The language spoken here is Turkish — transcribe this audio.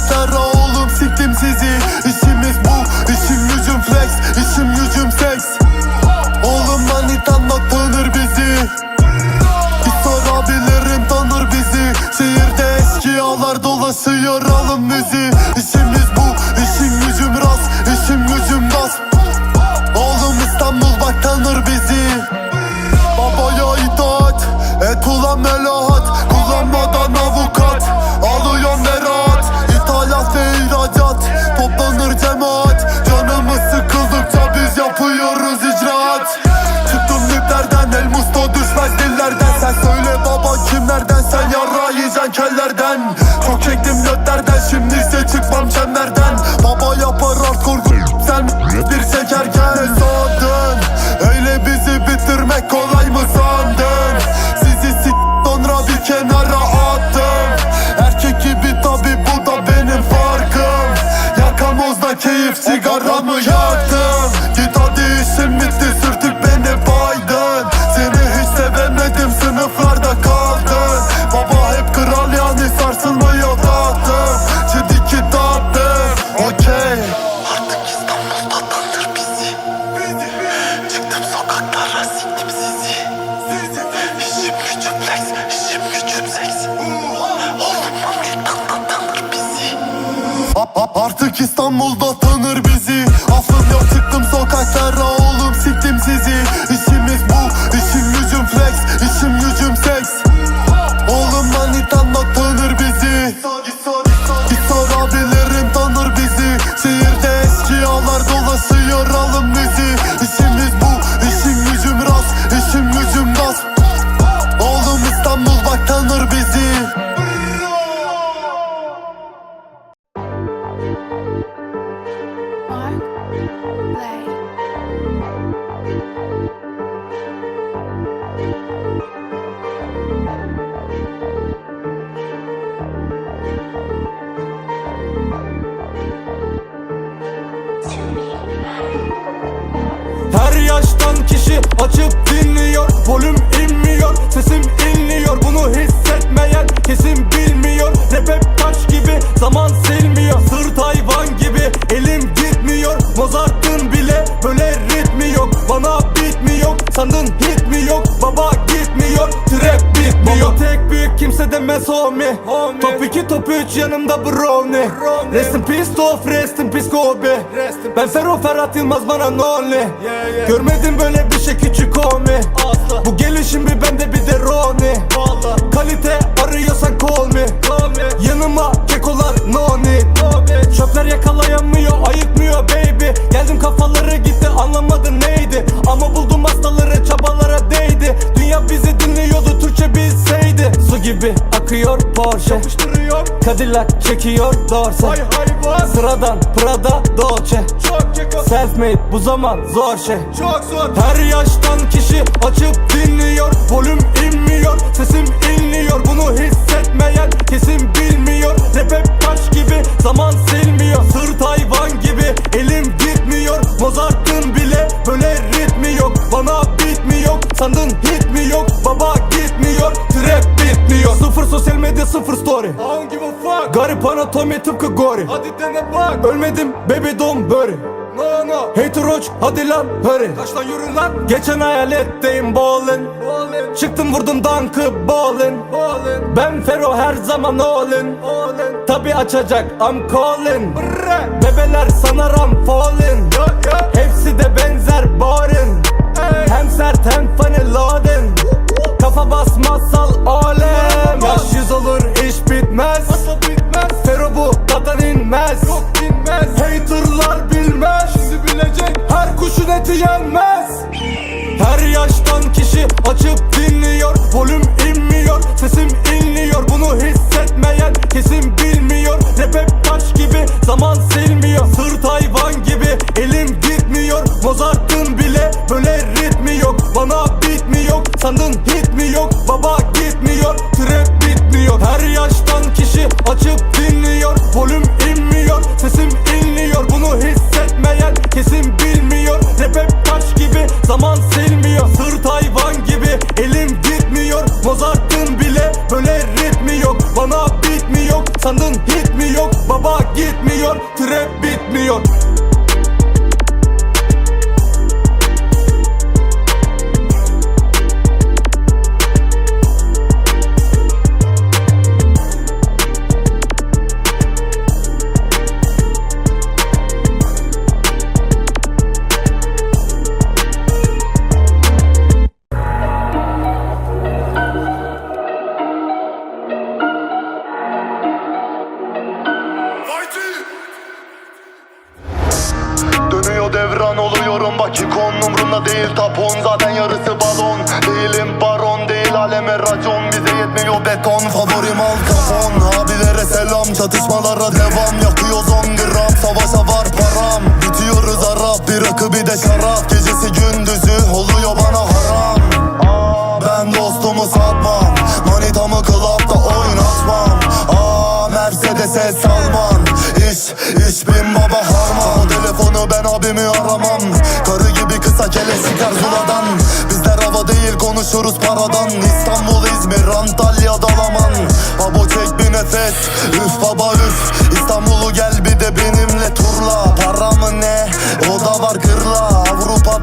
sokaklara oğlum siktim sizi. İşimiz bu işim gücüm flex işim gücüm seks. Oğlum manitanla tanır bizi. İstor abilerim tanır bizi. Şehirde eşkıyalar dolaşıyor alın bizi. İşimiz bu işim gücüm rast işim gücüm gasp Oğlum İstanbul bak tanır bizi. Babaya itaat Et ulan melahat Artık İstanbul'da tanır bizi. Yok çıktım sokaklara oğlum siktim sizi. İşimiz bu, işim gücüm flex, işim gücüm seks. Oğlum manitanla tanır bizi. İstor Her yaştan kişi açıp dinliyor. Volüm inmiyor sesim inliyor. Bunu hissetmeyen kesin bilmiyor. Rap hep taş gibi zaman silmiyor. Sırt hayvan gibi elim kimse demez homie, Top 2 top 3 yanımda brownie. Rest in peace Tof rest in peace Kobe. Ben Ferro Ferhat Yılmaz bana nolly Görmedim böyle bir şey küçük homie. Bu gelişim bir bende bir de Roni Kalite gibi akıyor Porsche. Cadillac çekiyor Dorse. Hay hayvan Sıradan Prada Dolce. Self made bu zaman zor şey. Çok zor. Her yaştan kişi açıp dinliyor. Volüm inmiyor sesim inliyor. Bunu hissetmeyen kesin bilmiyor. Rap hep taş gibi zaman silmiyor. Sırt Garip anatomi tıpkı gori. Hadi dene bak. Ölmedim baby don't worry. No no. Hater roach hadi lan hurry. Kaç lan yürü lan. Geçen hayaletteyim ballin. Çıktım vurdum dankı ballin. Ben Fero her zaman allin Tabi açacak I'm calling. Bebeler sanar I'm falling kesin bilmiyor. Rap hep taş gibi zaman silmiyor. Sırt hayvan gibi elim gitmiyor. Mozart'ın bile böyle ritmi yok. Bana beat mi yok sandın hit mi yok? Baba gitmiyor trap bitmiyor. Her yaştan kişi açıp dinliyor. Volüm inmiyor sesim inliyor. Bunu hissetmeyen kesin bilmiyor. Rap hep taş gibi zaman silmiyor. Sırt hayvan gibi elim gitmiyor. Mozart'ın bile böyle Sandın hit mi yok Baba gitmiyor Trap bitmiyor devran oluyorum. Bakikon Umrumda değil tapon. Zaten yarısı balon. Değilim baron değil aleme racon. Bize yetmiyor beton. Favorim al kafon Abilere selam çatışmalara devam. Yakıyoruz 10 gram savaşa var param. Bitiyoruz Arap bir rakı bir de şarap. Gecesi gündüzü oluyor bana haram. Ben dostumu satmam. Manitamı klapta oynatmam. Aa, Mercedes'e salman abimi aramam. Karı gibi kısa kele çıkar zuladan Bizler hava değil konuşuruz paradan. İstanbul, İzmir, Antalya, Dalaman. Babo çek bir nefes Üf baba üf. İstanbul'u gel bir de benimle turla. Para mı ne? O da var kırla. Avrupa'dan